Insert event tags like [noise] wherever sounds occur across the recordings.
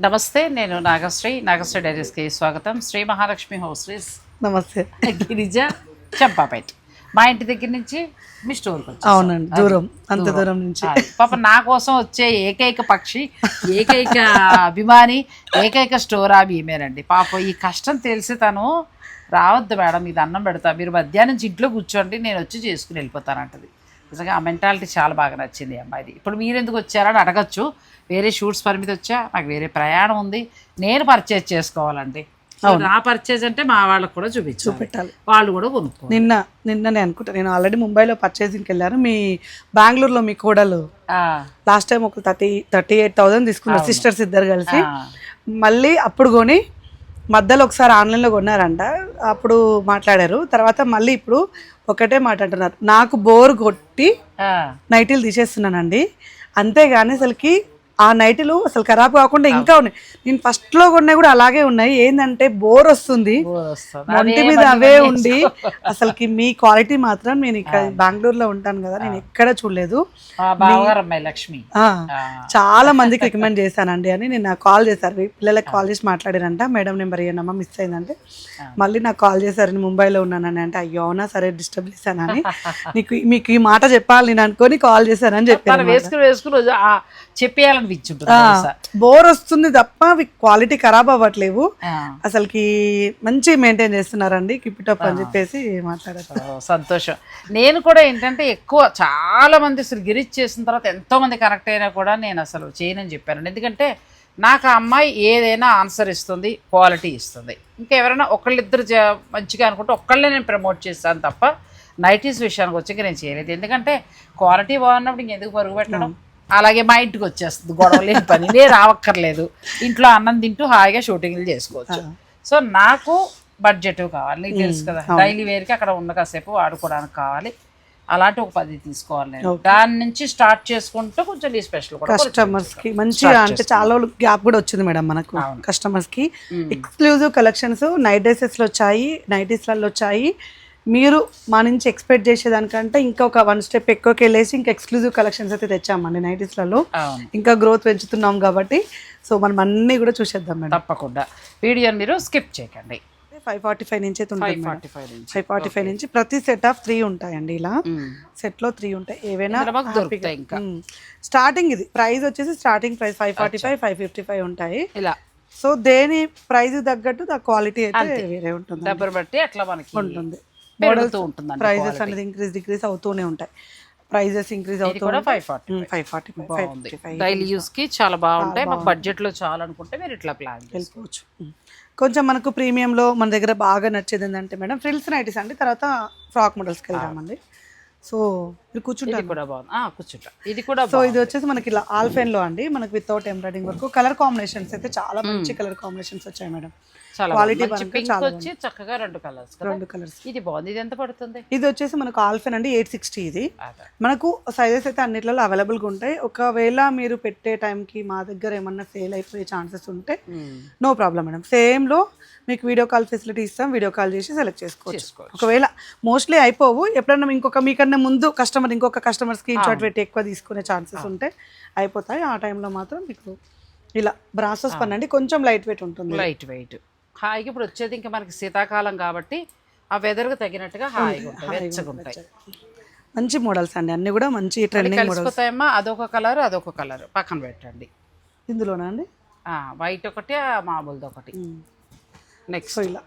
నమస్తే నేను నాగశ్రీ. నాగశ్రీ డైరీస్కి స్వాగతం. శ్రీ మహాలక్ష్మి హౌస్రీస్ నమస్తే. గిరిజ చంపాపేట. మా ఇంటి దగ్గర నుంచి మీ స్టోర్కి వచ్చి అవునండి దూరం అంత దూరం. నుంచి. పాప నా కోసం వచ్చే ఏకైక పక్షి ఏకైక అభిమాని ఏకైక స్టోర్ ఆమె ఈమెనండి. పాప ఈ కష్టం తెలిసి తను రావద్దు మేడం ఇది అన్నం పెడతా. మీరు మధ్యాహ్నం నుంచి ఇంట్లో కూర్చోండి నేను వచ్చి చేసుకుని వెళ్ళిపోతానంటది. నిజంగా ఆ మెంటాలిటీ చాలా బాగా నచ్చింది అమ్మాయిది. ఇప్పుడు మీరు ఎందుకు వచ్చారని అడగచ్చు. వేరే షూట్స్ పరిమితి వచ్చా? నాకు వేరే ప్రయాణం ఉంది. నేను పర్చేజ్ చేసుకోవాలండి. నా పర్చేజ్ అంటే మా వాళ్ళకు కూడా చూపించు పెట్టాలి వాళ్ళు కూడా కొనుక్కో నిన్న నిన్ననే అనుకుంటా. నేను ఆల్రెడీ ముంబైలో పర్చేసింగ్కి వెళ్ళాను. మీ బెంగళూరులో మీ కోడలు లాస్ట్ టైం ఒక థర్టీ థర్టీ ఎయిట్ థౌసండ్ తీసుకున్నారు సిస్టర్స్ ఇద్దరు కలిసి. మళ్ళీ అప్పుడు కొని మధ్యలో ఒకసారి ఆన్లైన్లో కొన్నారంట. అప్పుడు మాట్లాడారు. తర్వాత మళ్ళీ ఇప్పుడు ఒకటే మాట అంటున్నారు. నాకు బోర్ కొట్టి నైటీలు తీసేస్తున్నానండి. అంతేగాని అసలుకి ఆ నైటీలు అసలు ఖరాబ్ కాకుండా ఇంకా ఉన్నాయి. నేను ఫస్ట్లో కొన్నా కూడా అలాగే ఉన్నాయి. ఏంటంటే బోర్ వస్తుంది. ఒంటి మీద అవే ఉండి అసలుకి మీ క్వాలిటీ మాత్రం నేను ఇక్కడ బెంగళూరులో ఉంటాను కదా నేను ఎక్కడ చూడలేదు. లక్ష్మి. చాలా మందికి రికమెండ్ చేశానండి అని నేను నాకు కాల్ చేశారు. పిల్లలకి కాల్ చేసి మాట్లాడారంట. మేడం నెంబర్ ఇవ్వనమ్మా మిస్ అయిందంటే. మళ్ళీ నాకు కాల్ చేశారు ముంబైలో ఉన్నానని అంటే అయ్యో అవునా సరే డిస్టర్బ్ చేశానని [laughs] నీకు మీకు ఈ మాట చెప్పాలి నేను అనుకొని కాల్ చేశానని చెప్పాను వేసుకుని వేసుకుని రోజు బహుశా. బోర్ వస్తుంది తప్ప అవి క్వాలిటీ ఖరాబ్ అవ్వట్లేవు. అసలుకి మంచి మెయింటైన్ చేస్తున్నారండి. కిపిటప్ అని చెప్పేసి మాట్లాడారు ఓ, సంతోషం. నేను కూడా ఏంటంటే ఎక్కువ చాలా మంది అసలు గిరిచ్ చేసిన తర్వాత ఎంతో మంది కనెక్ట్ అయినా కూడా నేను అసలు చేయనని చెప్పాను ఎందుకంటే నాకు ఆ అమ్మాయి ఏదైనా ఆన్సర్ ఇస్తుంది క్వాలిటీ ఇస్తుంది. ఇంకా ఎవరైనా ఒకళ్ళిద్దరు జ- మంచిగా అనుకుంటే ఒక్కళ్ళే నేను ప్రమోట్ చేస్తాను తప్ప నైటీస్ విషయానికి వచ్చి నేను చేయలేదు. ఎందుకంటే క్వాలిటీ బాగున్నప్పుడు ఇంకెందుకు పరుగు పెట్టడం? అలాగే మా ఇంటికి వచ్చేస్తుంది. గొడవ లేని పని. నేను రావక్కర్లేదు. ఇంట్లో అన్నం తింటూ హాయిగా షూటింగ్లు చేసుకోవచ్చు. సో నాకు బడ్జెట్ కావాలి. నీకు తెలుసు కదా. డైలీ వేర్కి అక్కడ ఉన్న కాసేపు వాడుకోవడానికి కావాలి. అలాంటి ఒక పది తీసుకోవాలి నేను. దాని నుంచి స్టార్ట్ చేసుకుంటూ కొంచెం ఈ స్పెషల్ కస్టమర్స్కి మంచిగా అంటే చాలా గ్యాప్ కూడా వచ్చింది మేడం మనకు కస్టమర్స్కి ఎక్స్క్లూజివ్ కలెక్షన్స్ నైట్ డ్రెస్సెస్లో వచ్చాయి నైటీస్లలో వచ్చాయి. మీరు మా నుంచి ఎక్స్పెక్ట్ చేసేదానికంటే ఇంకా ఒక వన్ స్టెప్ ఎక్కువకి వెళ్ళేసి ఇంకా ఎక్స్క్లూజివ్ కలెక్షన్స్ అయితే తెచ్చామండి నైటీస్లలో ఇంకా గ్రోత్ పెంచుతున్నాం కాబట్టి సో మనం అన్నీ కూడా చూసేద్దాం మేడం. తప్పకుండా. వీడియోని మీరు స్కిప్ చేయకండి. ఫైవ్ ఫార్టీ ఫైవ్ నుంచి అయితే ఫైవ్ ఉంటుంది ఫార్టీ ఫైవ్ నుంచి. ఫైవ్ ఫార్టీ ఫైవ్ నుంచి ప్రతి సెట్ ఆఫ్ త్రీ ఉంటాయండి ఇలా. సెట్లో త్రీ ఉంటాయి. ఏవైనా స్టార్టింగ్ ఇది. ప్రైస్ వచ్చేసి starting price five forty five five fifty five ఉంటాయి. ఇలా. సో దేని ప్రైస్ తగ్గట్టు దా క్వాలిటీ అయితే వేరే ఉంటుంది. బట్టి అట్లా మనకి ఉంటుంది. పెరుగుతూ ఉంటుందండి ప్రైజెస్ అనేది ఇంక్రీజ్ డిక్రీజ్ అవుతూనే ఉంటాయి. ప్రైజెస్ ఇంక్రీజ్ ఇది అవుతూ కూడా ఫైవ్ ఫార్టీ ఫైవ్ ఫార్టీ బాగుంది. డైలీ కి చాలా బాగుంటాయి. మాకు బడ్జెట్లో చాలా అనుకుంటే మీరు ఇట్లా ప్లాన్ చేసుకోవచ్చు. కొంచెం మనకు ప్రీమియంలో మన దగ్గర బాగా నచ్చేది ఏంటంటే మేడం ఫ్రిల్స్ నైటీస్ అండి. తర్వాత ఫ్రాక్ మోడల్స్కి వెళ్దామండి. సో మీరు కూర్చుంటారు కూడా బాగుంది. కూర్చుంటా ఇది కూడా సో ఇది వచ్చేసి మనకి ఇలా ఆల్ఫెన్లో అండి. మనకి వితౌట్ ఎంబ్రాయిడింగ్ వరకు కలర్ కాంబినేషన్స్ అయితే చాలా మంచి కలర్ కాంబినేషన్స్ వచ్చాయి మేడం. వచ్చి చక్కగా రెండు కలర్స్ రెండు కలర్స్ ఇది బాగుంది. ఇది ఎంత పడుతుంది? ఇది వచ్చేసి మనకు ఆల్ఫెన్ అండి ఎయిట్ సిక్స్టీ ఇది. మనకు సైజెస్ అయితే అన్నిట్లలో అవైలబుల్గా ఉంటాయి. ఒకవేళ మీరు పెట్టే టైంకి మా దగ్గర ఏమన్నా సేల్ అయిపోయే ఛాన్సెస్ ఉంటే. నో ప్రాబ్లం మేడం సేమ్లో మీకు వీడియో కాల్ ఫెసిలిటీ ఇస్తాం. వీడియో కాల్ చేసి సెలెక్ట్ చేసుకోవచ్చు. చేసుకోవచ్చు. ఒకవేళ మోస్ట్లీ అయిపోవు. ఎప్పుడన్నా ఇంకొక మీకన్నా ముందు కస్టమర్ ఇంకొక కస్టమర్ స్క్రీన్ షాట్ పెట్టి ఎక్కువ తీసుకునే ఛాన్సెస్ ఉంటే అయిపోతాయి. ఆ టైంలో మాత్రం మీకు ఇలా బ్రాసెస్ పని అండి కొంచెం లైట్ వెయిట్ ఉంటుంది. లైట్ వెయిట్ హాయిగా ఇప్పుడు వచ్చేది ఇంకా మనకి శీతాకాలం కాబట్టి ఆ వెదర్కి తగినట్టుగా హాయిగా ఉంటాయి వెచ్చగా ఉంటాయి మంచి మోడల్స్ అండి అన్ని కూడా మంచి ట్రెండింగ్ మోడల్స్ కలిసిపోతాయమ్మా అదొక కలర్ అదొక కలర్ పక్కన పెట్టండి. ఇందులోనా అండి? వైట్ ఒకటి ఆ మామూలుది ఒకటి. నెక్స్ట్ సో ఇలా.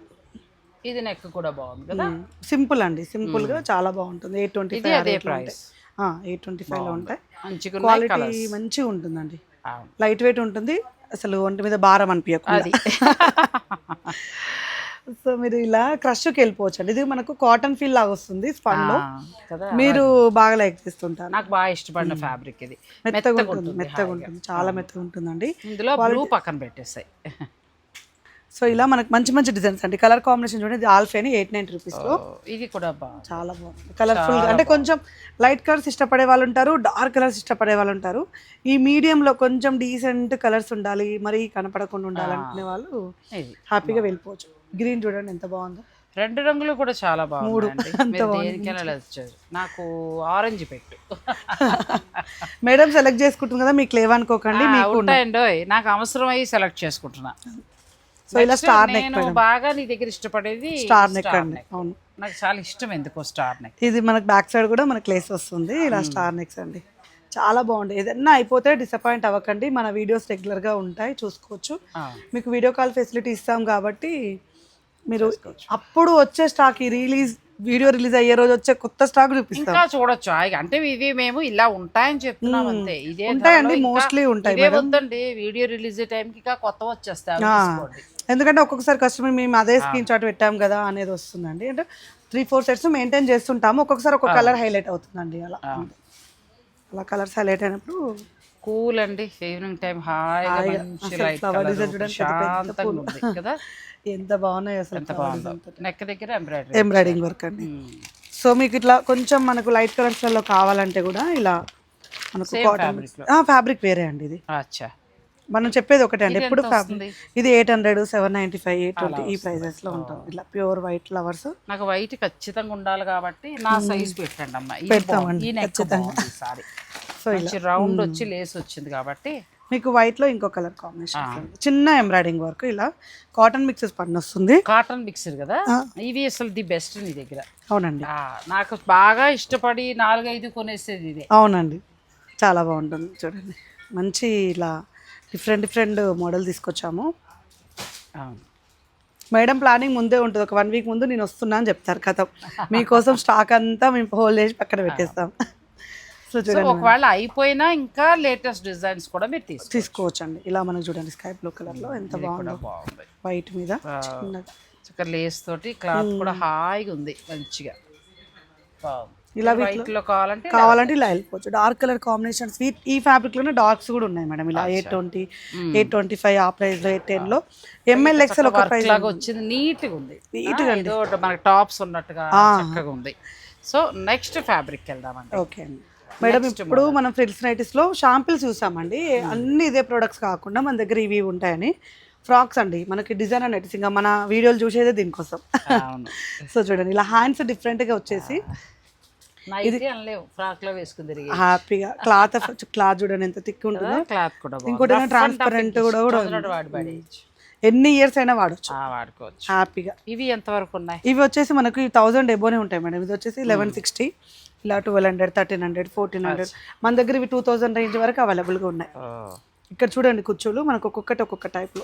ఇది నెక్ కూడా బాగుంది కదా? సింపుల్ అండి సింపుల్గా చాలా బాగుంటుంది. ఎయిట్ ట్వంటీ ఇది అదే ప్రైస్ ఎయిట్ ట్వంటీ ఫైవ్లో ఉంటాయి మంచిగా ఉన్నాయి క్వాలిటీ మంచిగా ఉంటుందండి. లైట్ వెయిట్ ఉంటుంది. అసలు ఒంటి మీద భారం అనిపించకుండా అది. [laughs] సో మీరు ఇలా క్రష్కి వెళ్ళిపోవచ్చు అండి ఇది మనకు కాటన్ ఫీల్ లాగా వస్తుంది స్పన్లో మీరు బాగా లైక్ చేస్తుంటారు. నాకు బాగా ఇష్టపడిన ఫ్యాబ్రిక్ ఇది. మెత్తగా ఉంటుంది. మెత్తగా ఉంటుంది. చాలా మెత్తగా ఉంటుందండి. ఇందులో బ్లూ పక్కన పెట్టేసాయి. సో ఇలా మనకు మంచి మంచి డిజైన్స్ అండి. కలర్ కాంబినేషన్ చూడండి ఆల్ఫేని ఎయిట్ నైన్ రూపీస్ ఇది కూడా బాగుంది చాలా బాగుంది. కలర్ఫుల్ అంటే కొంచెం లైట్ కలర్స్ ఇష్టపడే వాళ్ళు ఉంటారు డార్క్ కలర్స్ ఇష్టపడే వాళ్ళు ఉంటారు. ఈ మీడియంలో కొంచెం డీసెంట్ కలర్స్ ఉండాలి మరీ కనపడకుండా ఉండాలనుకునే వాళ్ళు హ్యాపీగా వెళ్ళిపోవచ్చు. గ్రీన్ చూడండి ఎంత బాగుందో. రెండు రంగులు కూడా చాలా వెళ్ళొచ్చు నాకు ఆరెంజ్ పెట్టు. [laughs] మేడం సెలెక్ట్ చేసుకుంటుంది కదా మీకు లేవనుకోకండి మీకు ఉంటాయండి. నాకు అవసరం అయ్యి సెలెక్ట్ చేసుకుంటున్నా. సో ఇలా స్టార్ నెక్ బాగా నీ దగ్గర ఇష్టపడేది స్టార్ నెక్ అండి. అవును. నాకు చాలా ఇష్టం ఎందుకో స్టార్ నెక్. ఇది మనకు బ్యాక్ సైడ్ కూడా మనకు లేస్ వస్తుంది. ఇలా స్టార్ నెక్స్ అండి. చాలా బాగుంది ఏదన్నా అయిపోతే డిసప్పాయింట్ అవ్వకండి. మన వీడియోస్ రెగ్యులర్గా ఉంటాయి. చూసుకోవచ్చు. మీకు వీడియో కాల్ ఫెసిలిటీ ఇస్తాం కాబట్టి మీరు అప్పుడు వచ్చే స్టాక్ ఈ రిలీజ్ వీడియో రిలీజ్ అయ్యే రోజు వచ్చే కొత్త స్టాక్ చూపిస్తాం. ఇంకా చూడొచ్చు. అంటే ఇవి మేము ఇలా ఉంటాయని చెప్తున్నాం అంతే. ఇదే ఉంటాయండి, mostly ఉంటాయి వద్దండి. వీడియో రిలీజ్ టైంకి ఇంకా కొత్త వచ్చేస్తాయి. ఎందుకంటే ఒక్కొక్కసారి కస్టమర్ మేము అదే స్క్రీన్ షాట్ పెట్టాం కదా అనేది వస్తుందండి. అంటే త్రీ ఫోర్ సెట్స్ మెయింటైన్ చేస్తుంటాము. ఒక్కొక్కసారి ఒక్కొక్క కలర్ హైలైట్ అవుతుందండి అలా. అలా కలర్స్ హైలైట్ అయినప్పుడు కూల్ అండి. ఈవినింగ్ టైం హాయిగా కదా. [laughs] ఎంత బాగున్నాయి అసలు ఎంత బాగుందో. నెక్ దగ్గర ఎంబ్రాయిడరీ ఎంబ్రాయిడింగ్ వర్క్ అండి. సో మీకు ఇట్లా కొంచెం మనకు లైట్ కలర్స్లలో కావాలంటే కూడా ఇలా మనకు కాటన్ ఫ్యాబ్రిక్ వేరే అండి ఇది. అచ్చా. మనం చెప్పేది ఒకటే అండి. ఎప్పుడు? ఇది eight hundred seven ninety five eight twenty ఈ ప్రైజెస్లో ఉంటుంది ఇట్లా ప్యూర్ వైట్ ఫ్లవర్స్ నాకు వైట్ ఖచ్చితంగా ఉండాలి కాబట్టి నా సైజ్ పెట్టండి అమ్మా. పెడతామండి, సారీ. [laughs] సో రౌండ్ వచ్చి లేస్ వచ్చింది కాబట్టి. మీకు వైట్లో ఇంకో కలర్ కాంబినేషన్ చిన్న ఎంబ్రాయిడింగ్ వర్క్ ఇలా కాటన్ మిక్సెస్ పడిన వస్తుంది. కాటన్ మిక్సర్ కదా? ఇవి అసలు ది బెస్ట్ నీ దగ్గర. అవునండి. నాకు బాగా ఇష్టపడి నాలుగైదు కొనేసేది ఇదే. అవునండి. చాలా బాగుంటుంది చూడండి. మంచి ఇలా డిఫరెంట్ డిఫరెంట్ మోడల్ తీసుకొచ్చాము. మేడం ప్లానింగ్ ముందే ఉంటుంది. ఒక వన్ వీక్ ముందు నేను వస్తున్నా అని చెప్తారు కథ. మీకోసం స్టాక్ అంతా మేము హోల్డ్ చేసి పక్కన పెట్టేస్తాం. సో సో చూడండి ఒకవేళ అయిపోయినా ఇంకా లేటెస్ట్ డిజైన్స్ కూడా మీరు తీసుకో తీసుకోవచ్చండి. ఇలా మనకు చూడండి స్కై బ్లూ కలర్లో ఎంత బాగుందో. వైట్ మీద చిన్నగా. లేస్ తోటి క్లాత్ కూడా హాయిగా ఉంది మంచిగా. బాగుంది. ఇలా వైట్లో కావాలంటే కావాలంటే ఇలా వెళ్ళిపోవచ్చు. డార్క్ కలర్ కాంబినేషన్స్ ఈ ఫ్యాబ్రిక్లోనే డార్క్స్ కూడా ఉన్నాయి మేడం. ఇలా eight twenty eight twenty five ఆ ప్రైస్లో ఎయిట్ టెన్లో ఎంఎల్ ఎక్సెల్ ఒక ప్రైస్ లాగా వచ్చింది. నీట్గా ఉంది. ఏదో ఒకటి మనకి టాప్స్ ఉన్నట్టుగా చక్కగా ఉంది. సో నెక్స్ట్ ఫ్యాబ్రిక్ వెళ్దామండి. ఓకే అండి. మేడం ఇప్పుడు మనం ఫ్రిల్స్ నైటీస్లో షాంపిల్స్ చూసామండి. అన్ని ఇదే ప్రొడక్ట్స్ కాకుండా మన దగ్గర ఇవి ఉంటాయని. ఫ్రాక్స్ అండి. మనకి డిజైన్ నైటీస్ ఇంకా మన వీడియోలు చూసేదే దీనికోసం. సో [laughs] చూడండి. ఇలా హ్యాండ్స్ డిఫరెంట్గా వచ్చేసి నైట్ ఫ్రాక్లో హ్యాపీగా. క్లాత్ క్లాత్ చూడండి ఎంత థిక్ ఉంటుందో. క్లాత్ కూడా. ఇంకోటి ట్రాన్స్పరెంట్ కూడా ఎన్ని ఇయర్స్ అయినా వాడచ్చు. వాడుకోవచ్చు. హ్యాపీగా. ఇవి ఎంతవరకు ఉన్నాయి? ఇవి వచ్చేసి మనకి థౌజండ్ ఎబోనే ఉంటాయి మేడం. ఇది వచ్చేసి లెవెన్ సిక్స్టీ ఇలా twelve hundred thirteen hundred fourteen hundred మన దగ్గర ఇవి టూ థౌజండ్ రేంజ్ వరకు అవైలబుల్గా ఉన్నాయి. ఇక్కడ చూడండి కుర్చీలు. మనకు ఒక్కొక్కటి ఒక్కొక్క టైప్లో.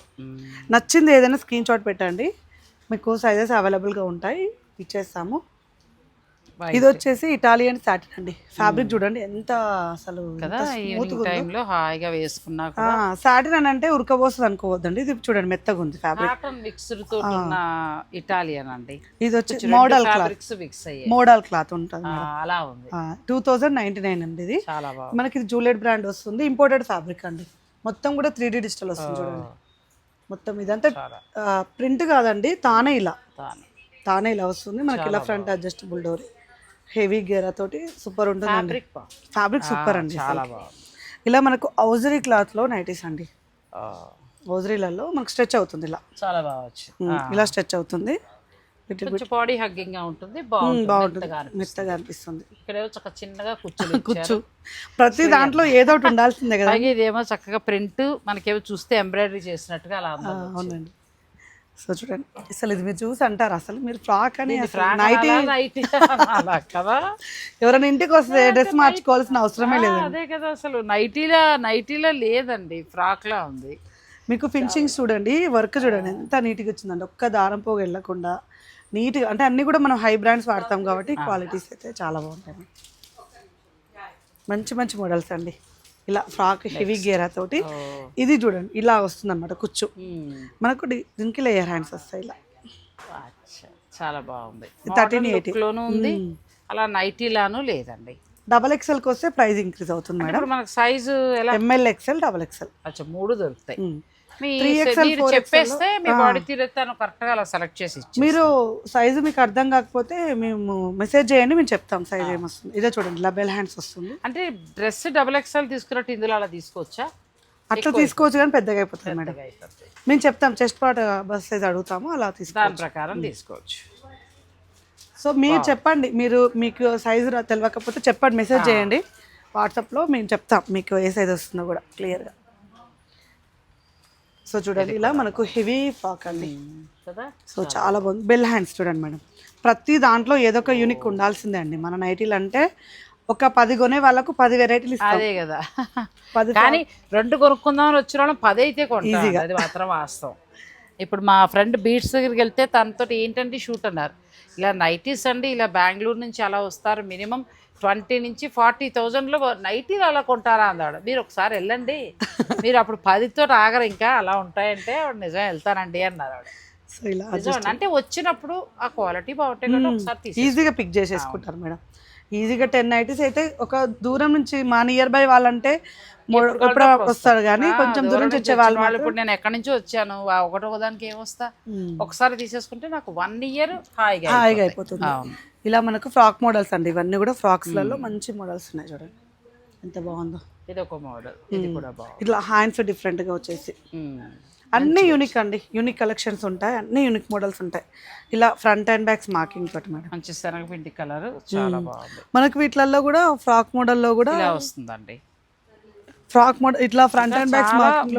నచ్చింది ఏదైనా స్క్రీన్ షాట్ పెట్టండి. మీకు సైజెస్ అవైలబుల్గా ఉంటాయి. ఇచ్చేస్తాము. ఇది వచ్చేసి ఇటాలియన్ సాటిన్ అండి. ఫ్యాబ్రిక్ చూడండి ఎంత అసలు టైంలో హాయిగా వేసుకున్నా సాటిన్ అని అంటే ఉరకబోస్తుంది అనుకోవద్దండి. ఇది చూడండి మెత్తగా ఉంది ఫ్యాబ్రిక్ కాటన్ మిక్స్డ్తో ఉన్న ఇటాలియన్ అండి. ఇది వచ్చి model cloth mix model cloth ఉంటుంది ఆ, అలా ఉంది. టూ థౌజండ్ నైన్టీ నైన్ అండి ఇది. చాలా బాగుంది. మనకి ఇది జూలెట్ బ్రాండ్ వస్తుంది ఇంపోర్టెడ్ ఫ్యాబ్రిక్ అండి. మొత్తం కూడా త్రీ డిజిటల్ వస్తుంది చూడండి. మొత్తం ఇదంతా ప్రింట్ కాదండి తానే ఇలా. తానే. ఇలా వస్తుంది మనకి ఇలా ఫ్రంట్ అడ్జస్టబుల్ డోర్ హెవీ గేరా తోటి సూపర్ ఉంటుందండి. ఫ్యాబ్రిక్ ఫ్యాబ్రిక్ సూపర్ అండి చాలా ఇలా మనకు ఔజరీ క్లాత్లో నైటీస్ అండి. ఔజరీలలో మనకు స్ట్రెచ్ అవుతుంది ఇలా. చాలా బాగా వచ్చింది ఇలా స్ట్రెచ్ అవుతుంది. బాడీ హగ్గింగ్గా ఉంటుంది బాగుంటుంది మెత్తగా అనిపిస్తుంది. ఇక్కడేమో చక్కగా చిన్నగా [laughs] కూర్చొని కూర్చు. ప్రతి దాంట్లో ఏదో ఒకటి ఉండాల్సిందే కదా. ఇదేమో చక్కగా ప్రింట్ మనకేమో చూస్తే ఎంబ్రాయిడరీ చేసినట్టుగా అలా అవునండి. సో చూడండి అసలు ఇది మీరు చూసి అంటారు అసలు మీరు ఫ్రాక్ అని నైటీ కదా? ఎవరైనా ఇంటికి వస్తే డ్రెస్ మార్చుకోవాల్సిన అవసరమే లేదు అదే కదా అసలు నైటీలా నైటీలా లేదండి ఫ్రాక్ లా ఉంది. మీకు ఫినిషింగ్స్ చూడండి వర్క్ చూడండి ఎంత నీట్గా వచ్చిందండి. ఒక్క దారం పోగు వెళ్ళకుండా నీట్గా అంటే అన్నీ కూడా మనం హై బ్రాండ్స్ వాడతాం కాబట్టి క్వాలిటీస్ అయితే చాలా బాగుంటాయి. మంచి మంచి మోడల్స్ అండి. ఇలా ఫ్రాక్ హెవీ గేరా తోటి ఇది చూడండి ఇలా వస్తుంది అనమాట కుచ్చు. మ్మ్. మనకు దీనికి లేయర్ హ్యాండ్స్ వస్తాయి ఇలా. చాలా బాగుంది. 1380. లోను ఉంది అలా నైటీలాను లేదండి. డబల్ ఎక్స్ఎల్కి వస్తే ప్రైస్ ఇంక్రీజ్ అవుతుంది మేడం మనకు సైజు ఎలా? M L XL double XL అచ్చా మూడు దొరుకుతాయి. మీ 3XL, మీరు 4XL చెప్పేస్తే మీ బాడీ తీరేస్తాను కరెక్ట్గా అలా సెలెక్ట్ చేసి మీరు సైజు మీకు అర్థం కాకపోతే మేము మెసేజ్ చేయండి మేము చెప్తాం సైజ్ ఏమొస్తుంది. ఇదే చూడండి లబెల్ హ్యాండ్స్ వస్తుంది. అంటే డ్రెస్ డబుల్ ఎక్స్ఎల్ తీసుకున్నట్టు ఇందులో అలా తీసుకోవచ్చా? అట్లా తీసుకోవచ్చు కానీ పెద్దగా అయిపోతుంది మేడం. మేము చెప్తాం చెస్ట్ పార్ట్ బస్ సైజ్ అడుగుతాము అలా తీసుకో దాని ప్రకారం తీసుకోవచ్చు. సో మీరు చెప్పండి మీరు మీకు సైజు తెలియకపోతే చెప్పండి మెసేజ్ చేయండి. వాట్సాప్లో మేము చెప్తాం మీకు ఏ సైజ్ వస్తుందో కూడా క్లియర్గా సో చూడండి ఇలా మనకు హెవీ ఫ్రాక్ అండి. కదా? సో చాలా బాగుంది. బెల్ హ్యాండ్స్ చూడండి మేడం. ప్రతి దాంట్లో ఏదో ఒక యూనిక్ ఉండాల్సిందే అండి. మన నైటీలు అంటే ఒక పది కొనే వాళ్ళకు పది వెరైటీలు అదే కదా. పది కానీ రెండు కొనుక్కుందామని వచ్చిన వాళ్ళం పది అయితే కొంటాం. అది మాత్రం వాస్తవం. ఇప్పుడు మా ఫ్రెండ్ బీట్స్ దగ్గరికి వెళ్తే తనతో ఏంటంటే షూట్ అన్నారు. ఇలా నైటీస్ అండి ఇలా బెంగళూరు నుంచి అలా వస్తారు మినిమం ట్వంటీ నుంచి ఫార్టీ థౌజండ్లో నైటీలు అలా కొంటారా అన్నాడు. మీరు ఒకసారి వెళ్ళండి. మీరు అప్పుడు పదితో ఆగరు ఇంకా అలా ఉంటాయంటే నిజం వెళ్తానండి అన్నారు ఆవిడ. అంటే వచ్చినప్పుడు ఆ క్వాలిటీ బాగుంటాయి ఈజీగా పిక్ చేసేసుకుంటారు మేడం. ఈజీగా టెన్ నైటీస్ అయితే ఒక దూరం నుంచి మా నియర్ బై వాళ్ళంటే ఎప్పుడో వస్తారు? కానీ కొంచెం దూరం నుంచి వచ్చే వాళ్ళు వాళ్ళు ఇప్పుడు నేను ఎక్కడి నుంచి వచ్చాను? ఒకటో దానికి ఏమొస్తా ఒకసారి తీసేసుకుంటే నాకు వన్ ఇయర్ హాయిగా హాయిగా అయిపోతుంది. ఇలా మనకు ఫ్రాక్ మోడల్స్ అండి. ఇవన్నీ కూడా ఫ్రాక్స్లలో మంచి మోడల్స్ ఉన్నాయి చూడండి. ఎంత బాగుందో. ఇది ఒక మోడల్. ఇది కూడా బాగుంది. ఇట్లా హ్యాండ్స్ డిఫరెంట్గా వచ్చేసి. అన్ని యూనిక్ అండి. యూనిక్ కలెక్షన్స్ ఉంటాయి. అన్ని యూనిక్ మోడల్స్ ఉంటాయి. ఇలా ఫ్రంట్ అండ్ బ్యాక్స్ మార్కింగ్ తోటి మేడం. మంచి శనగపిండి కలర్. చాలా బాగుంది. మనకు వీటిలలో కూడా ఫ్రాక్ మోడల్లో కూడా వస్తుందండి. ఫ్రాక్ మోడల్ ఇట్లా ఫ్రంట్ అండ్ బ్యాక్స్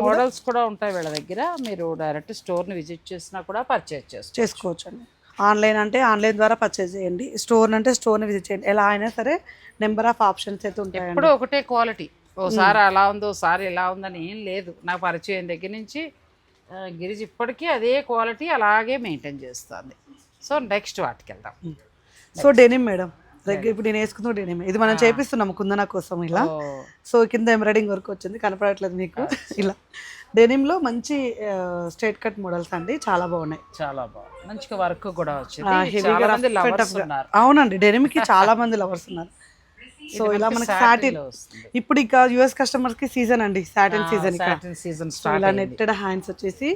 మోడల్స్ కూడా ఉంటాయి వీళ్ళ దగ్గర. మీరు డైరెక్ట్ స్టోర్ని విజిట్ చేసినా కూడా పర్చేజ్ చేసుకోవచ్చు. చేసుకోవచ్చు అండి ఆన్లైన్ అంటే ఆన్లైన్ ద్వారా పర్చేజ్ చేయండి. స్టోర్ అంటే స్టోర్ని విజిట్ చేయండి. ఎలా అయినా సరే నెంబర్ ఆఫ్ ఆప్షన్స్ అయితే ఉంటాయండి. ఎప్పుడు ఒకటే క్వాలిటీ ఓసారి అలా ఉంది ఓసారి ఇలా ఉందని ఏం లేదు. నాకు పరిచయం దగ్గర నుంచి గిరిజ ఇప్పటికీ అదే క్వాలిటీ అలాగే మెయింటైన్ చేస్తుంది. సో నెక్స్ట్ వాటికి వెళ్దాం. So denim madam. ఇప్పుడు నేను వేసుకుందో డెనిమ్ ఇది మనం చేపిస్తున్నాము కుందన కోసం ఇలా. సో కింద ఎంబ్రాయిడింగ్ వర్క్ వచ్చింది. కనపడట్లేదు మీకు. ఇలా. డెనిమ్లో మంచి స్ట్రైట్ కట్ మోడల్స్ అండి. చాలా బాగున్నాయి. చాలా బాగుంది మంచిగా వర్క్ కూడా వచ్చింది. అవునండి డెనిమ్కి చాలా మంది లవర్స్ ఉన్నారు. [laughs] సో ఇలా మనకి సాటిన్ ఇప్పుడు ఇక యుఎస్ కస్టమర్స్కి సీజన్ అండి సాటిన్ సీజన్ సాటిన్ సీజన్ ఇలా నెట్టెడ్ హ్యాండ్స్ వచ్చేసి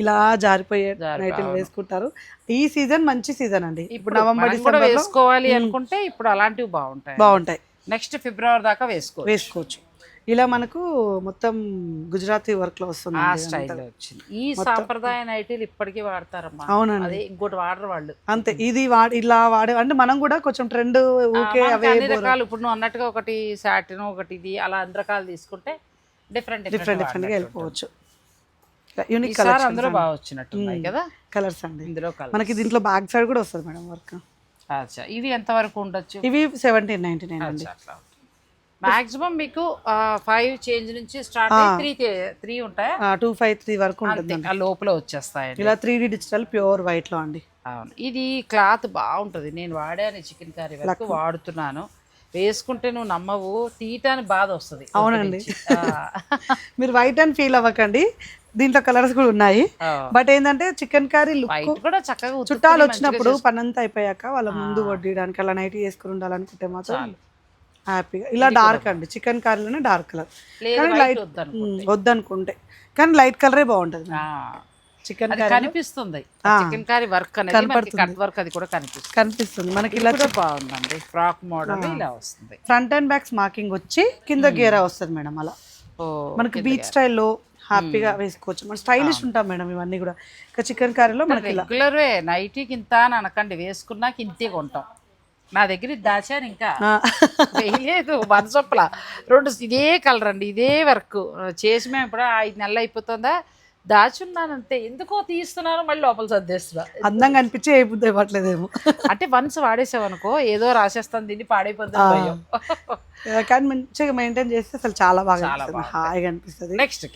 ఇలా జారిపోయే నైట్లు వేసుకుంటారు. ఈ సీజన్ మంచి సీజన్ అండి. ఇప్పుడు నవంబర్ డిసెంబర్ వేసుకోవాలి అనుకుంటే ఇప్పుడు అలాంటివి బాగుంటాయి బాగుంటాయి. నెక్స్ట్ ఫిబ్రవరి దాకా వేసుకో వేసుకోవచ్చు. ఇలా మనకు మొత్తం గుజరాతీ వర్క్లో వస్తుంది ఆ స్టైల్లో వచ్చింది. ఈ సాంప్రదాయ నైటీలు ఇప్పటికీ వాడతారమ్మా. అవునండి. అదే ఇంకోటి వాడరు వాళ్ళు. అంతే ఇది వాడి ఇలా వాడే అంటే మనం కూడా కొంచెం ట్రెండ్ ఊకే మనకి అవే అన్ని రకాలు ఇప్పుడు నువ్వు అన్నట్టుగా ఒకటి సాటిన్ ఒకటి ఇది అలా అన్ని రకాలు తీసుకుంటే డిఫరెంట్ డిఫరెంట్ డిఫరెంట్గా వెళ్ళిపోవచ్చు. యూనిక్ ఈసారి అందరూ బాగా వచ్చినట్టున్నాయి కదా? కలర్స్ అండి. ఇందులో కలర్ మనకి దీంట్లో బ్యాక్ సైడ్ కూడా వస్తుంది మేడం వర్క్. అచ్చా ఇవి ఎంత వరకు ఉండొచ్చు? ఇవి సెవెంటీన్ నైన్టీ నైన్ అండి మాక్సిమం మీకు ఫైవ్ చేంజ్ నుంచి స్టార్ట్ త్రీ త్రీ ఉంటాయా? టూ ఫైవ్ త్రీ వరకు ఉంటుంది ఆ లోపల వచ్చేస్తాయండి. ఇలా త్రీ డి డిజిటల్ ప్యూర్ వైట్లో అండి. అవును. ఇది క్లాత్ బాగుంటుంది. నేను వాడాను చికెన్ కర్రీ వరకు వాడుతున్నాను. వేసుకుంటే నువ్వు నమ్మవు. తీయటానికి బాధ వస్తుంది. అవునండి. [laughs] మీరు వైట్ అని ఫీల్ అవ్వకండి. దీంట్లో కలర్స్ కూడా ఉన్నాయి. బట్ ఏంటంటే చికెన్ కర్రీ లుక్ కూడా చక్కగా చుట్టాలు వచ్చినప్పుడు పనంతా అయిపోయాక వాళ్ళ ముందు వడ్డీయడానికి అలా నైట్ చేసుకుని ఉండాలనుకుంటే మాత్రం హ్యాపీగా. ఇలా డార్క్ అండి. చికెన్ కర్రీలోనే డార్క్ కలర్. కానీ లైట్ వద్దనుకో. వద్దనుకుంటే. కానీ లైట్ కలరే బాగుంటుంది చికెన్ కనిపిస్తుంది. చికెన్ కర్రీ వర్క్ అనేది కట్ వర్క్ అది కూడా కనిపిస్తుంది. కనిపిస్తుంది. మనకి ఇలా బాగుందండి. ఫ్రాక్ మోడల్ ఇలా వస్తుంది. ఫ్రంట్ అండ్ బ్యాక్స్ మార్కింగ్ వచ్చి కింద గేరా వస్తుంది మేడం అలా. మనకి బీచ్ స్టైల్లో హ్యాపీగా వేసుకోవచ్చు. మన స్టైలిష్ ఉంటాం మేడం ఇవన్నీ కూడా. ఇంకా చికెన్ కర్రీలో మనకి ఇలా రెగ్యులర్ నైటీకి ఇంత అని అనకండి. వేసుకున్నాక ఇంతే కొంటాం. నా దగ్గర ఇది దాచాను ఇంకా. వేయలేదు మనసొప్పల రెండు ఇదే కలర్ అండి ఇదే వర్క్. చేసి మేము ఇప్పుడు ఐదు నెలలు అయిపోతుందా? దాచున్నాను అంతే. ఎందుకో తీస్తున్నాను మళ్ళీ లోపల సర్దేస్తున్నా. అందంగా అనిపించి బుద్ధి ఇవ్వట్లేదేమో. అంటే వన్స్ వాడేసావనుకో ఏదో రాసేస్తాను దీన్ని పాడైపోతుంది కానీ మంచిగా మెయింటైన్ చేస్తే అసలు చాలా బాగా హాయిగా అనిపిస్తుంది. నెక్స్ట్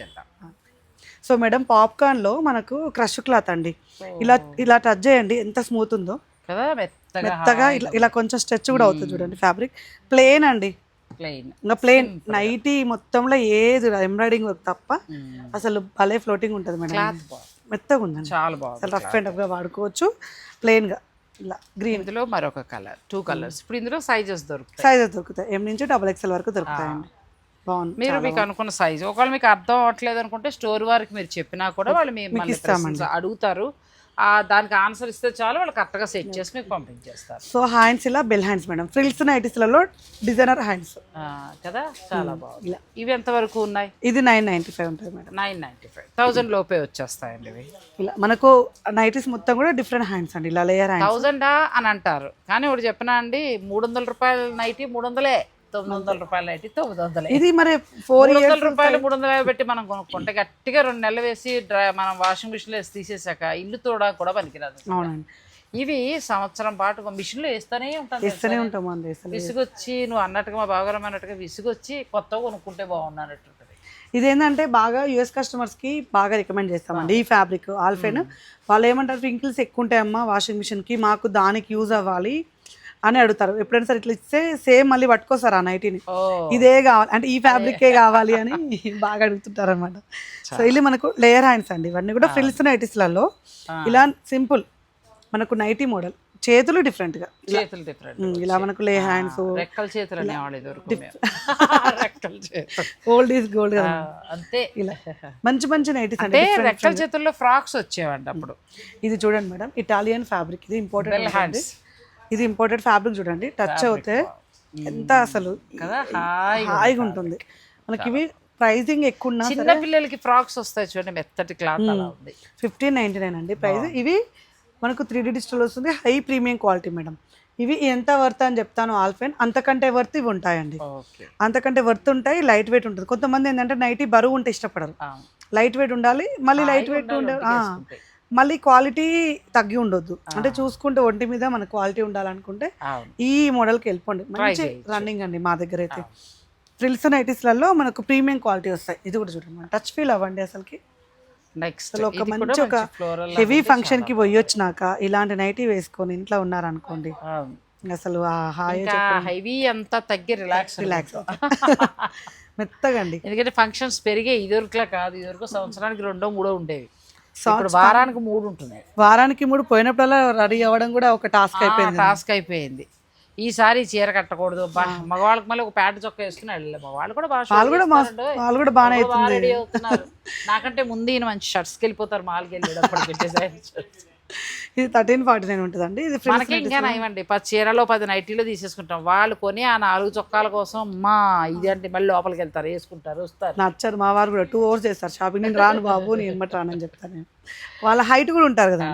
సో మేడం పాప్కార్న్లో మనకు క్రష్ క్లాత్ అండి. ఇలా ఇలా టచ్ చేయండి ఎంత స్మూత్ ఉందో. కదా? మెత్తగా ఇలా ఇలా కొంచెం స్ట్రెచ్ కూడా అవుతుంది చూడండి ఫ్యాబ్రిక్. ప్లేన్ అండి. ప్లెయిన్. ఇంకా ప్లేన్ నైటీ మొత్తంలో ఏది ఎంబ్రాయిడింగ్ వర్క్ తప్ప అసలు భలే ఫ్లోటింగ్ ఉంటుంది మేడం. మెత్తగా ఉందండి. చాలా బాగుంది అసలు రఫ్ అండ్గా వాడుకోవచ్చు. ప్లెయిన్గా ఇలా గ్రీన్. ఇందులో మరొక కలర్ టూ కలర్స్. ఇప్పుడు ఇందులో సైజెస్ దొరుకుతాయి. సైజెస్ దొరుకుతాయి. ఎం నుంచి డబల్ ఎక్స్ఎల్ వరకు దొరుకుతాయండి. బాగుంది. మీరు మీకు అనుకున్న సైజు. ఒకవేళ మీకు అర్థం అవ్వట్లేదు అనుకుంటే స్టోర్ వారికి మీరు చెప్పినా కూడా వాళ్ళు ప్రశ్నించ- అడుగుతారు. దానికి ఆన్సర్ ఇస్తే చాలు వాళ్ళు కరెక్ట్గా సెట్ చేసి మీకు పంపించేస్తారు. సో హ్యాండ్స్ ఇలా బెల్ హ్యాండ్స్ మేడం. ఫ్రిల్స్ నైటీస్లలో డిజైనర్ హ్యాండ్స్ కదా? చాలా బాగుంది. ఇవి ఎంత వరకు ఉన్నాయి? ఇది నైన్ నైంటీ ఫైవ్ ఉంటుంది madam. Nine ninety five. Thousand లోపే వచ్చేస్తాయండి ఇవి. ఇలా. మనకు నైటీస్ మొత్తం కూడా డిఫరెంట్ హ్యాండ్స్ అండి. ఇలా లేయర్ హ్యాండ్స్ థౌజండా అని అంటారు. కానీ ఒకటి చెప్పనా అండి? మూడు వందల రూపాయల నైటీ మూడు వందలే. తొమ్మిది వందల రూపాయలు అయితే తొమ్మిది వందలు ఇది మరి ఫోర్ వందల రూపాయలు మూడు వందల యాభై పెట్టి మనం కొనుక్కుంటే గట్టిగా రెండు నెలలు వేసి డ్రై మనం వాషింగ్ మిషన్లో వేసి తీసేసాక ఇల్లు తోడా కూడా పనికిరాదు అవునండి. ఇవి సంవత్సరం పాటు మిషన్లో వేస్తూనే ఉంటాం అండి అసలు విసుగొచ్చి నువ్వు అన్నట్టుగా మా బావగారం అన్నట్టుగా విసుగొచ్చి కొత్తగా కొనుక్కుంటే బాగుంది అన్నట్టుంటది ఇదేంటంటే బాగా యుఎస్ కస్టమర్స్కి బాగా రికమెండ్ చేస్తామండి. ఈ ఫ్యాబ్రిక్ ఆల్ఫెన్. వాళ్ళు ఏమంటారు రింకిల్స్ ఎక్కువ ఉంటాయమ్మా వాషింగ్ మిషన్కి మాకు దానికి యూజ్ అవ్వాలి. అని అడుగుతారు. ఎప్పుడైనా సరే ఇట్లా ఇస్తే సేమ్ మళ్ళీ పట్టుకోస్తారు ఆ నైటీని. ఇదే కావాలి. అంటే ఈ ఫ్యాబ్రికే కావాలి అని [laughs] బాగా అడుగుతుంటారు అనమాట సో ఇది మనకు లేయర్ హ్యాండ్స్ అండి. ఇవన్నీ కూడా ఫ్రిల్స్ నైటీస్లలో. ఇలా సింపుల్. మనకు నైటీ మోడల్. చేతులు different గా చేతులు డిఫరెంట్. ఇలా మనకు లే హ్యాండ్స్ రెక్కల [laughs] చేతులు. గోల్డ్ కదా. ఆ, అంతే. ఇలా. మంచి మంచి నైటీస్ అంటే రెక్కల చేతుల్లో ఫ్రాక్స్ వచ్చేవండి అప్పుడు. ఇది చూడండి మేడం. Italian fabric. ఇది ఇంపోర్టెడ్ బెల్ హ్యాండ్స్ ఇది ఇంపోర్టెడ్ ఫ్యాబ్రిక్ చూడండి. టచ్ అవుతే ఎంత అసలు కదా? హాయ్ హాయిగా ఉంటుంది మనకి ఇవి ప్రైజింగ్ ఎక్కువ చిన్న పిల్లలకి ఫ్రాక్స్ వస్తాయి చూడండి మెత్తటి క్లాత్ అలా ఉంది. ఫిఫ్టీన్ నైంటీ నైన్ అండి ప్రైస్. ఇవి మనకు త్రీ డీ డిజిటల్ వస్తుంది. High premium quality madam. ఇవి ఎంత వర్త్ అని చెప్తాను ఆల్ఫెన్. అంతకంటే వర్త్ ఇవి ఉంటాయండి. అంతకంటే వర్త్ ఉంటాయి లైట్ వెయిట్ ఉంటుంది. కొంతమంది ఏంటంటే నైటీ బరువు ఉంటే ఇష్టపడరు. లైట్ వెయిట్ ఉండాలి మళ్ళీ లైట్ వెయిట్ ఉండే ఆ, మళ్ళీ క్వాలిటీ తగ్గి ఉండొద్దు. అంటే చూసుకుంటే ఒంటి మీద మన క్వాలిటీ ఉండాలనుకుంటే ఈ మోడల్కి వెళ్ళిపోండి. మంచి రన్నింగ్ అండి మా దగ్గర అయితే. ఫ్రిల్స్ నైటీస్లలో మనకు ప్రీమియం క్వాలిటీ వస్తాయి. ఇది కూడా చూడండి టచ్ ఫీల్ అవ్వండి అసలుకి. నెక్స్ట్ అసలు ఒక మంచి ఒక హెవీ ఫంక్షన్కి పోయి వచ్చినాక ఇలాంటి నైటీ వేసుకొని ఇంట్లో ఉన్నారనుకోండి. అసలు ఆ హాయ్ హెవీ అంతా తగ్గి రిలాక్స్ రిలాక్స్ [laughs] మెత్తగా అండి. ఎందుకంటే ఫంక్షన్స్ పెరిగే ఇదివరకులా కాదు. ఇదివరకు సంవత్సరానికి రెండో మూడో ఉండేవి. ఇప్పుడు వారానికి మూడు ఉంటున్నాయి. వారానికి మూడు పోయినప్పుడల్లా రెడీ అవ్వడం కూడా ఒక టాస్క్ అయిపోయింది. టాస్క్ అయిపోయింది. ఈసారి చీర కట్టకూడదు. మగవాళ్ళకి మళ్ళీ ఒక ప్యాంట్ చొక్కా వేసుకుని మగవాళ్ళు కూడా బాగా వాళ్ళు కూడా వాళ్ళు కూడా బాగానే వాళ్ళు అవుతున్నారు. నాకంటే ముందు ఈయన మంచి షర్ట్స్కి వెళ్ళిపోతారు. మాల్కి [laughs] shirts. ఇది థర్టీన్ ఫార్టీ నైన్ ఉంటుందండి. ఇది మనకి ఇంకా నయమండి పది చీరలో పది నైటీలో తీసేసుకుంటాం. వాళ్ళు కొని ఆ నాలుగు చొక్కాల కోసం మా ఇది అంటే మళ్ళీ లోపలికి వెళ్తారు వేసుకుంటారు వస్తారు. నచ్చారు మా వారు కూడా టూ అవర్స్ చేస్తారు. షాపింగ్ నేను రాను బాబు నేను ఎమ్మటి రానని చెప్తాను నేను వాళ్ళ హైట్ కూడా ఉంటారు కదా.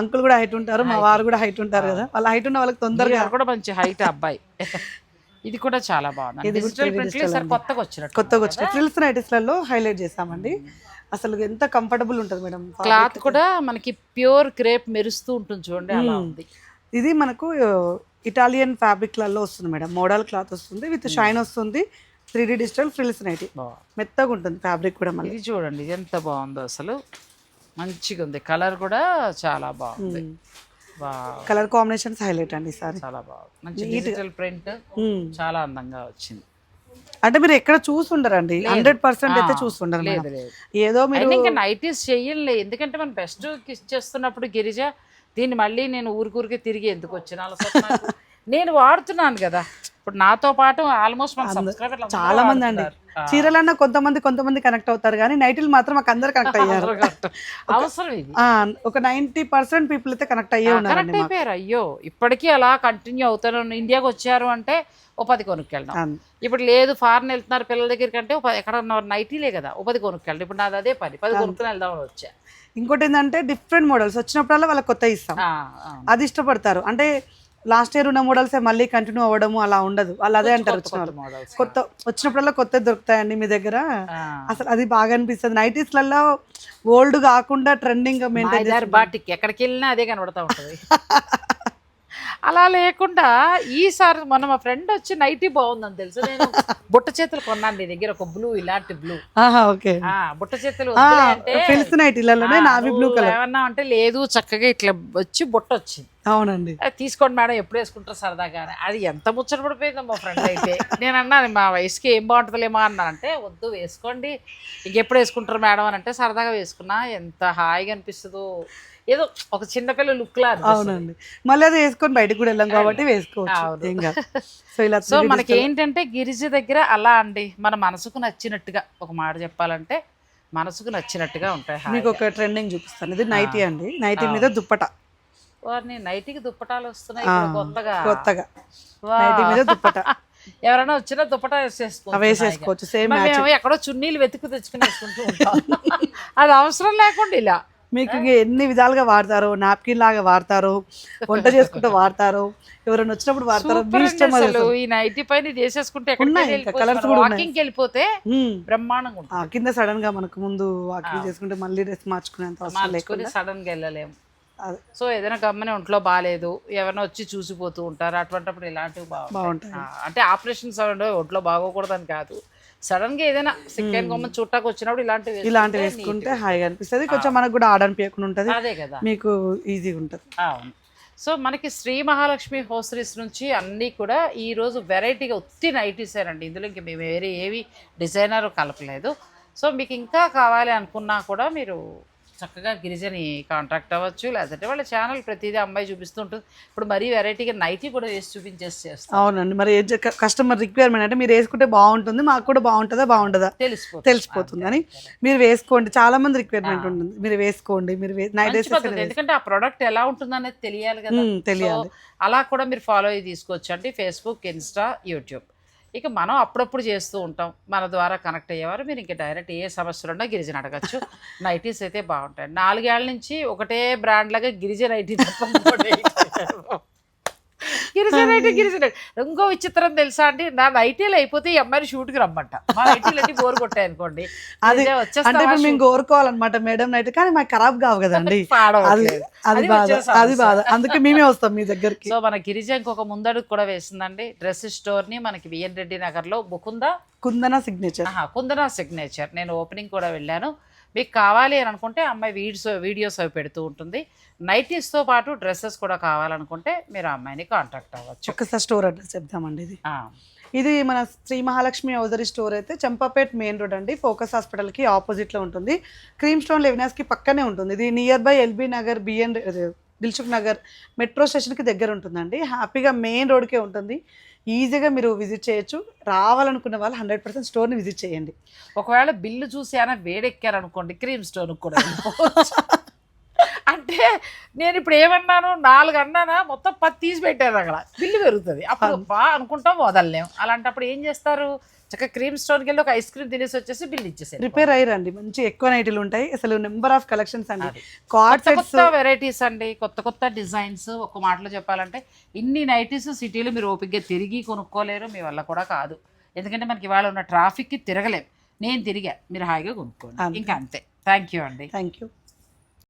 అంకుల్ కూడా హైట్ ఉంటారు మా వారు కూడా హైట్ ఉంటారు కదా. వాళ్ళ హైట్ ఉన్న వాళ్ళకి తొందరగా కూడా మంచి హైట్ అబ్బాయి. ఇది కూడా చాలా బాగుంది. కొత్తగా వచ్చినట్టు కొత్తగా వచ్చిన ఫ్రిల్స్ నైటీస్లలో హైలైట్ చేస్తామండి అసలు ఎంత కంఫర్టబుల్ ఉంటుంది మేడం క్లాత్ కూడా మనకి ప్యూర్ క్రేప్ మెరుస్తూ ఉంటుంది చూడండి అలా ఉంది. ఇది మనకు ఇటాలియన్ ఫ్యాబ్రిక్లలో వస్తుంది మేడం. మోడల్ క్లాత్ వస్తుంది విత్ షైన్ వస్తుంది three D digital frills nighty. మెత్తగా ఉంటుంది ఫ్యాబ్రిక్ కూడా మళ్ళీ. చూడండి ఎంత బాగుందో అసలు. మంచిగా ఉంది. కలర్ కూడా చాలా బాగుంది. కలర్ కాంబినేషన్స్ హైలైట్ అండి ఈసారి. చాలా బాగుంది. మంచి డిజిటల్ ప్రింట్. చాలా అందంగా వచ్చింది. అంటే మీరు ఎక్కడ చూసుండరండి హండ్రెడ్ పర్సెంట్ అయితే చూసుండరు ఏదో మీరు ఇంకా నైటీస్ చెయ్యలే ఎందుకంటే మనం బెస్ట్ చేస్తున్నప్పుడు గిరిజ దీన్ని మళ్ళీ నేను ఊరికూరికి తిరిగి ఎందుకు వచ్చిన. నేను వాడుతున్నాను కదా. ఇప్పుడు నాతో పాటు ఆల్మోస్ట్ చాలా మంది అండి. చీరలన్నా కొంతమంది కొంతమంది కనెక్ట్ అవుతారు కానీ నైట్లు మాత్రం మాకు అందరు కనెక్ట్ అయ్యారు. అవసరం ఇది. ఒక నైన్టీ పర్సెంట్ పీపుల్ అయితే కనెక్ట్ అయ్యే కరెక్ట్ అయిపోయారు. అయ్యో ఇప్పటికీ అలా కంటిన్యూ అవుతారు. ఇండియాకి వచ్చారు అంటే ఓ పది కొనుక్కెళ్ళడం. ఇప్పుడు లేదు ఫారెన్ వెళ్తున్నారు పిల్లల దగ్గరికి అంటే ఎక్కడ నైటీలే కదా ఓ పది కొనుక్కెళ్ళడం ఇప్పుడు నాది అదే పని. పది కొనుక్కుని వెళ్దామని వచ్చా. ఇంకోటి ఏంటంటే డిఫరెంట్ మోడల్స్ వచ్చినప్పుడల్లా వాళ్ళకి కొత్త ఇస్తాం. అది ఇష్టపడతారు. అంటే లాస్ట్ ఇయర్ ఉన్న మోడల్స్ మళ్ళీ కంటిన్యూ అవ్వడము అలా ఉండదు. వాళ్ళు అదే అంటారు వచ్చిన కొత్త వచ్చినప్పుడల్లా కొత్త దొరుకుతాయండి మీ దగ్గర. అసలు అది బాగా అనిపిస్తుంది. నైటీస్లలో ఓల్డ్ కాకుండా ట్రెండింగ్ మెయింటైన్ బాటిక్ ఎక్కడికి వెళ్ళినా అదే కనబడతా ఉంటుంది. [laughs] అలా లేకుండా ఈసారి మొన్న మా ఫ్రెండ్ వచ్చి నైటీ బాగుందని తెలుసు. నేను బుట్ట చేతులు కొన్నాను నీ దగ్గర ఒక బ్లూ ఇలాంటి బ్లూ ఓకే. ఆ బుట్ట చేతులు అంటే నైటీలలోనే నావీ బ్లూ నువ్వు ఏమన్నా అంటే లేదు చక్కగా ఇట్లా వచ్చి బుట్ట వచ్చింది. అవునండి. అది తీసుకోండి మేడం ఎప్పుడు వేసుకుంటారు సరదాగా. అది ఎంత ముచ్చట పడిపోయిందో మా ఫ్రెండ్ అయితే. నేను అన్నాను మా వయసుకి ఏం బాగుంటుందిలేమో అన్నాను అంటే వద్దు వేసుకోండి. ఇంకెప్పుడు వేసుకుంటారు మేడం అని అంటే సరదాగా వేసుకున్నా. ఎంత హాయిగా అనిపిస్తుందో. ఏదో ఒక చిన్నపిల్ల లుక్ లా. అవునండి. మళ్ళీ అది వేసుకొని బయటకు కూడా వెళ్ళాం కాబట్టి వేసుకోవచ్చు. కాదు. సో ఇలా సో మనకి ఏంటంటే గిరిజ దగ్గర అలా అండి. మన మనసుకు నచ్చినట్టుగా ఒక మాట చెప్పాలంటే మనసుకు నచ్చినట్టుగా ఉంటాయి. మీకు ఒక ట్రెండింగ్ చూపిస్తాను. ఇది నైటీ అండి. నైటీ మీద దుప్పట. వారిని నైట్కి దుప్పటాలు వస్తున్నాయి కొత్తగా. కొత్తగా. నైటీ మీద దుప్పట. ఎవరైనా వచ్చినా దుప్పటా వేసేసుకోవచ్చు అవి వేసేసుకోవచ్చు. సేమ్ ఎక్కడో చున్నీలు వెతుకు తెచ్చుకుని వేసుకుంటూ ఉంటాం. [laughs] అది అవసరం లేకుండా ఇలా. మీకు ఇంక ఎన్ని విధాలుగా వాడతారు? నాప్కిన్ లాగా వాడతారు? వంట [laughs] చేసుకుంటూ వాడతారు? ఎవరైనా వచ్చినప్పుడు వాడతారు? అసలు. ఈ నైటీ పైన కూడా. వాకింగ్ వెళ్ళిపోతే. బ్రహ్మాండంగా కింద సడన్గా మనకు ముందు వాకింగ్ చేసుకుంటే మళ్ళీ డ్రెస్ మార్చుకునేంత అవసరం లేకుండా. సడన్గా వెళ్ళలేము. సో ఏదైనా గమ్మని ఒంట్లో బాగాలేదు ఎవరైనా వచ్చి చూసిపోతూ ఉంటారు అటువంటిప్పుడు ఇలాంటివి బాగుంటాయి. అంటే ఆపరేషన్స్ ఒంట్లో బాగోకూడదని కాదు. సడన్గా ఏదైనా సిక్కైన గమ్మని చుట్టాకు వచ్చినప్పుడు ఇలాంటివి ఇలాంటివి వేసుకుంటే హాయిగా అనిపిస్తుంది. కొంచెం మనకు కూడా ఆడనిపించకుండా ఉంటుంది. అదే కదా. మీకు ఈజీగా ఉంటుంది. అవును. సో మనకి శ్రీ మహాలక్ష్మి హోస్టరీస్ నుంచి అన్నీ కూడా ఈ రోజు వెరైటీగా ఉత్తి నైటీసేనండి ఇందులో ఇంక మేము వేరే ఏవి డిజైనర్ కలపలేదు. సో మీకు ఇంకా కావాలి అనుకున్నా కూడా మీరు చక్కగా గిరిజని కాంటాక్ట్ అవ్వచ్చు లేదంటే వాళ్ళ ఛానల్ ప్రతిదీ అమ్మాయి చూపిస్తూ ఉంటుంది ఇప్పుడు మరీ వెరైటీగా నైటీ కూడా వేసి చూపించేసి చేస్తాం. అవునండి మరి కస్టమర్ రిక్వైర్మెంట్ అంటే మీరు వేసుకుంటే బాగుంటుంది మాకు కూడా బాగుంటుందా బాగుంటుందా తెలిసిపోతుంది. తెలిసిపోతుందని మీరు వేసుకోండి చాలా మంది రిక్వైర్మెంట్ ఉంటుంది. మీరు వేసుకోండి మీరు నైట్ ఎందుకంటే ఆ ప్రోడక్ట్ ఎలా ఉంటుంది అనేది తెలియాలి కదా. తెలియాలి. అలా కూడా మీరు ఫాలో అయ్యి తీసుకోవచ్చు అంటే ఫేస్బుక్ ఇన్స్టా యూట్యూబ్ ఇక మనం అప్పుడప్పుడు చేస్తూ ఉంటాం. మన ద్వారా కనెక్ట్ అయ్యేవారు మీరు ఇంకా డైరెక్ట్ ఏ సమస్యలు ఉన్నా గిరిజన అడగచ్చు. నైటీస్ అయితే బాగుంటాయి. నాలుగేళ్ళ నుంచి ఒకటే బ్రాండ్ లాగా గిరిజన నైటీ తప్ప గిరిజన గిరిజన. ఇంకో విచిత్రం తెలుసా అండి? నా నైటీలు అయిపోతే ఈ అమ్మాయిని షూట్కి రమ్మంట. మా నైటీలు అంటే బోర్ కొట్టాయి అనుకోండి. అది అంటే మేము కోరుకోవాలన్నమాట మేడం నైట్ కానీ మాకు ఖరాబ్ కావు కదండి. అది బాధ అది. బాధ. అందుకే మేమే వస్తాం మీ దగ్గరికి. సో మన గిరిజ ఇంకొక ముందడుగు కూడా వేసిందండి. డ్రెస్ స్టోర్ని మనకి విఎన్ రెడ్డి నగర్లో ముకుంద కుందన సిగ్నేచర్. కుందన సిగ్నేచర్. నేను ఓపెనింగ్ కూడా వెళ్ళాను. మీకు కావాలి అని అనుకుంటే అమ్మాయి వీడియోస్ వీడియోస్ అవి పెడుతూ ఉంటుంది. నైటీస్తో పాటు డ్రెస్సెస్ కూడా కావాలనుకుంటే మీరు అమ్మాయిని కాంటాక్ట్ అవ్వచ్చు. ఒక్కసారి స్టోర్ అడ్రస్ చెప్తామండి ఇది. ఇది మన శ్రీ మహాలక్ష్మి హౌజరీ స్టోర్ అయితే చంపాపేట్ మెయిన్ రోడ్ అండి. ఫోకస్ హాస్పిటల్కి ఆపోజిట్లో ఉంటుంది. క్రీమ్ స్టోన్ లెవినాస్కి పక్కనే ఉంటుంది. ఇది near by LB Nagar BN Dilsukh Nagar metro స్టేషన్కి దగ్గర ఉంటుందండి. హ్యాపీగా మెయిన్ రోడ్కే ఉంటుంది. ఈజీగా మీరు విజిట్ చేయొచ్చు. రావాలనుకున్న వాళ్ళు హండ్రెడ్ పర్సెంట్ స్టోర్ని విజిట్ చేయండి. ఒకవేళ బిల్లు చూసి అయినా వేడెక్కారనుకోండి క్రీమ్ స్టోర్ కూడా. అంటే నేను ఇప్పుడు ఏమన్నాను? నాలుగు అన్నానా? మొత్తం పది తీసి పెట్టారు అక్కడ. బిల్లు పెరుగుతుంది. అప్పుడు బా అనుకుంటాం వదలలేం. అలాంటప్పుడు ఏం చేస్తారు? చక్కగా క్రీమ్ స్టోర్కి వెళ్ళి ఒక ఐస్ క్రీమ్ తినేసి వచ్చేసి బిల్లు ఇచ్చేసారు రిపేర్ అయ్యారండి. మంచి ఎక్కువ నైట్లు ఉంటాయి. అసలు నెంబర్ ఆఫ్ కలెక్షన్స్ అండి. కార్డ్ కొత్త వెరైటీస్ అండి. కొత్త కొత్త డిజైన్స్ ఒక మాటలో చెప్పాలంటే ఇన్ని నైటీస్ సిటీలో మీరు ఓపిక్గా తిరిగి కొనుక్కోలేరు. మీ వల్ల కూడా కాదు. ఎందుకంటే మనకి ఇవాళ ఉన్న ట్రాఫిక్కి తిరగలేం. నేను తిరిగా. మీరు హాయిగా కొనుక్కోండి. ఇంకా అంతే. థ్యాంక్ యూ అండి. Thank you